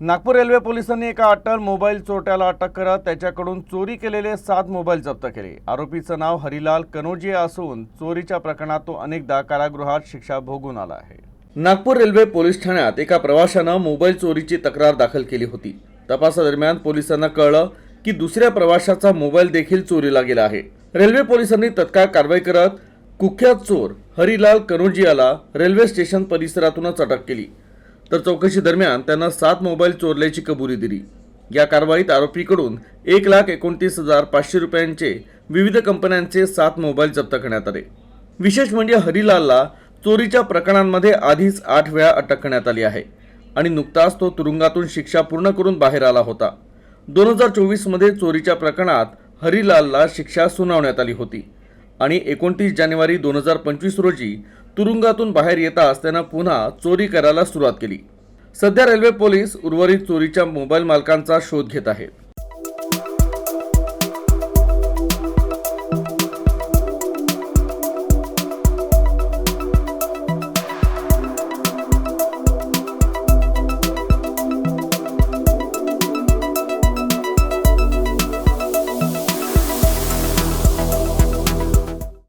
Nagpur railway पोलिसांनी एका Atal mobile चोरट्याला अटक करत त्याच्याकडून चोरी केलेले सात मोबाईल जप्त केले. आरोपीचं नाव हरिलाल कनोजिया असून चोरीच्या प्रकरणात तो अनेकदा कारागृहात शिक्षा भोगून आला आहे. नागपूर रेल्वे पोलीस ठाण्यात एका प्रवाशानं मोबाईल चोरीची तक्रार दाखल केली होती. तपासादरम्यान पोलिसांना कळलं की दुसऱ्या प्रवाशाचा मोबाईल देखील चोरीला गेला आहे. रेल्वे पोलिसांनी तत्काळ कारवाई करत कुख्यात चोर हरिलाल कनोजियाला रेल्वे स्टेशन परिसरातूनच अटक केली. तर चौकशी दरम्यान त्यांना सात मोबाईल चोरल्याची कबुली दिली. या कारवाईत आरोपीकडून एक लाख एकोणतीस हजार पाचशे रुपयांचे विविध कंपन्यांचे सात मोबाईल जप्त करण्यात आले. विशेष म्हणजे हरिलालला चोरीच्या प्रकरणांमध्ये आधीच आठ वेळा अटक करण्यात आली आहे आणि नुकताच तो तुरुंगातून शिक्षा पूर्ण करून बाहेर आला होता. दोन हजार चोवीसमध्ये चोरीच्या प्रकरणात हरिलालला शिक्षा सुनावण्यात आली होती. आणि एकोणतीस जानेवारी दोन हजार पंचवीस रोजी तुरुंगातून बाहेर येताच त्यानं पुन्हा चोरी करायला सुरुवात केली. सध्या रेल्वे पोलीस उर्वरित चोरीच्या मोबाईल मालकांचा शोध घेत आहेत.